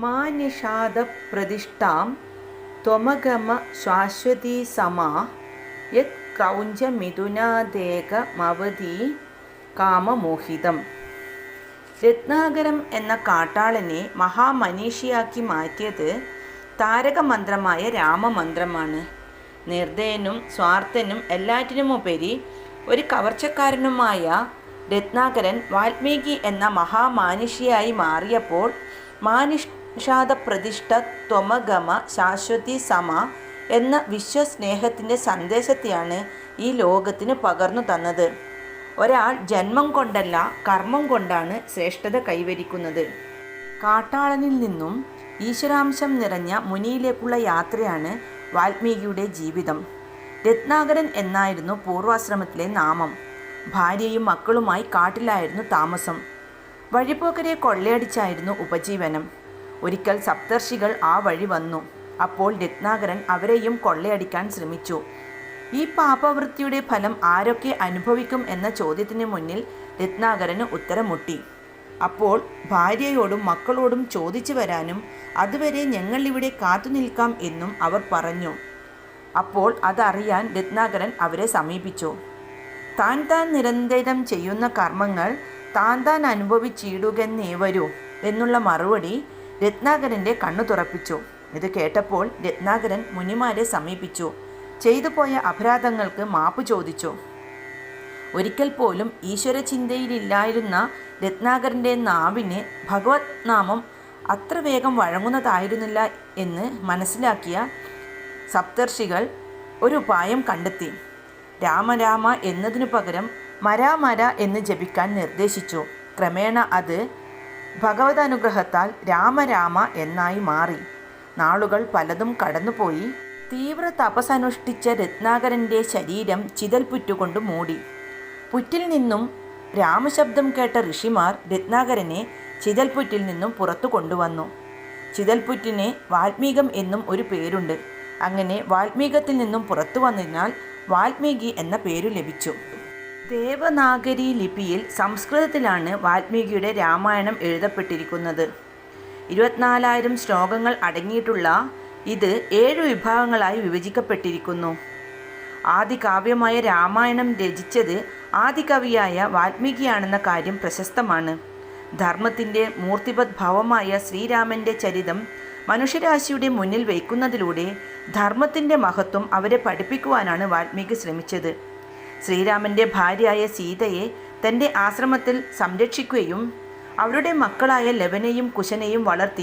മാനിഷാദപ്രതിഷ്ഠാം ത്വമഗമ ശാശ്വതീ സമാ യത് ക്രൗഞ്ചമിഥുനാദേകമവധി കാമമോഹിതം. രത്നാകരം എന്ന കാട്ടാളനെ മഹാമനീഷിയാക്കി മാറ്റിയത് താരകമന്ത്രമായ രാമമന്ത്രമാണ്. നിർദ്ദയനും സ്വാർത്ഥനും എല്ലാറ്റിനുമുപരി ഒരു കവർച്ചക്കാരനുമായ രത്നാകരൻ വാൽമീകി എന്ന മഹാമാനുഷിയായി മാറിയപ്പോൾ മാനിഷാദപ്രതിഷ്ഠ ത്വമഗമ ശാശ്വതി സമ എന്ന വിശ്വസ്നേഹത്തിന്റെ സന്ദേശത്തെയാണ് ഈ ലോകത്തിന് പകർന്നു തന്നത്. ഒരാൾ ജന്മം കൊണ്ടല്ല കർമ്മം കൊണ്ടാണ് ശ്രേഷ്ഠത കൈവരിക്കുന്നത്. കാട്ടാളനിൽ നിന്നും ഈശ്വരാംശം നിറഞ്ഞ മുനിയിലേക്കുള്ള യാത്രയാണ് വാൽമീകിയുടെ ജീവിതം. രത്നാകരൻ എന്നായിരുന്നു പൂർവാശ്രമത്തിലെ നാമം. ഭാര്യയും മക്കളുമായി കാട്ടിലായിരുന്നു താമസം. വഴിപോക്കരെ കൊള്ളയടിച്ചായിരുന്നു ഉപജീവനം. ഒരിക്കൽ സപ്തർഷികൾ ആ വഴി വന്നു. അപ്പോൾ രത്നാകരൻ അവരെയും കൊള്ളയടിക്കാൻ ശ്രമിച്ചു. ഈ പാപവൃത്തിയുടെ ഫലം ആരൊക്കെ അനുഭവിക്കും എന്ന ചോദ്യത്തിന് മുന്നിൽ രത്നാകരന് ഉത്തരം മുട്ടി അപ്പോൾ ഭാര്യയോടും മക്കളോടും ചോദിച്ചു വരാനും അതുവരെ ഞങ്ങൾ ഇവിടെ കാത്തു നിൽക്കാം എന്നും അവർ പറഞ്ഞു. അപ്പോൾ അതറിയാൻ രത്നാകരൻ അവരെ സമീപിച്ചു. താൻ താൻ നിരന്തരം ചെയ്യുന്ന കർമ്മങ്ങൾ താൻ താൻ അനുഭവിച്ചിടുകെന്നേവരൂ എന്നുള്ള മറുപടി രത്നാകരന്റെ കണ്ണു തുറപ്പിച്ചു. ഇത് കേട്ടപ്പോൾ രത്നാകരൻ മുനിമാരെ സമീപിച്ചു. ചെയ്തു പോയ അപരാധങ്ങൾക്ക് മാപ്പ് ചോദിച്ചു. ഒരിക്കൽ പോലും ഈശ്വര ചിന്തയിലില്ലായിരുന്ന രത്നാകരന്റെ നാവിന് ഭഗവത് നാമം അത്ര വേഗം വഴങ്ങുന്നതായിരുന്നില്ല എന്ന് മനസ്സിലാക്കിയ സപ്തർഷികൾ ഒരു ഉപായം കണ്ടെത്തി. രാമരാമ എന്നതിനു പകരം മരാമര എന്ന് ജപിക്കാൻ നിർദ്ദേശിച്ചു. ക്രമേണ അത് ഭഗവതാനുഗ്രഹത്താൽ രാമരാമ എന്നായി മാറി. നാളുകൾ പലതും കടന്നുപോയി. തീവ്ര തപസ്സനുഷ്ഠിച്ച രത്നാകരന്റെ ശരീരം ചിതൽപുറ്റുകൊണ്ട് മൂടി. പുറ്റിൽ നിന്നും രാമശബ്ദം കേട്ട ഋഷിമാർ രത്നാകരനെ ചിതൽപുറ്റിൽ നിന്നും പുറത്തു കൊണ്ടുവന്നു. ചിതൽപുറ്റിനെ വാൽമീകം എന്നും ഒരു പേരുണ്ട്. അങ്ങനെ വാൽമീകത്തിൽ നിന്നും പുറത്തു വന്നതിനാൽ വാൽമീകി എന്ന പേരു ലഭിച്ചു. ദേവനാഗരി ലിപിയിൽ സംസ്കൃതത്തിലാണ് വാൽമീകിയുടെ രാമായണം എഴുതപ്പെട്ടിരിക്കുന്നത്. ഇരുപത്തിനാലായിരം ശ്ലോകങ്ങൾ അടങ്ങിയിട്ടുള്ള ഇത് ഏഴ് വിഭാഗങ്ങളായി വിഭജിക്കപ്പെട്ടിരിക്കുന്നു. ആദികാവ്യമായ രാമായണം രചിച്ചത് ആദികവിയായ വാൽമീകിയാണെന്ന കാര്യം പ്രശസ്തമാണ്. ധർമ്മത്തിന്റെ മൂർത്തിപത് ഭാവമായ ശ്രീരാമന്റെ ചരിതം മനുഷ്യരാശിയുടെ മുന്നിൽ വയ്ക്കുന്നതിലൂടെ ധർമ്മത്തിന്റെ മഹത്വം അവരെ പഠിപ്പിക്കുവാനാണ് വാൽമീകി ശ്രമിച്ചത്. ശ്രീരാമന്റെ ഭാര്യയായ സീതയെ തന്റെ ആശ്രമത്തിൽ സംരക്ഷിക്കുകയും അവരുടെ മക്കളായ ലവനെയും കുശനെയും വളർത്തി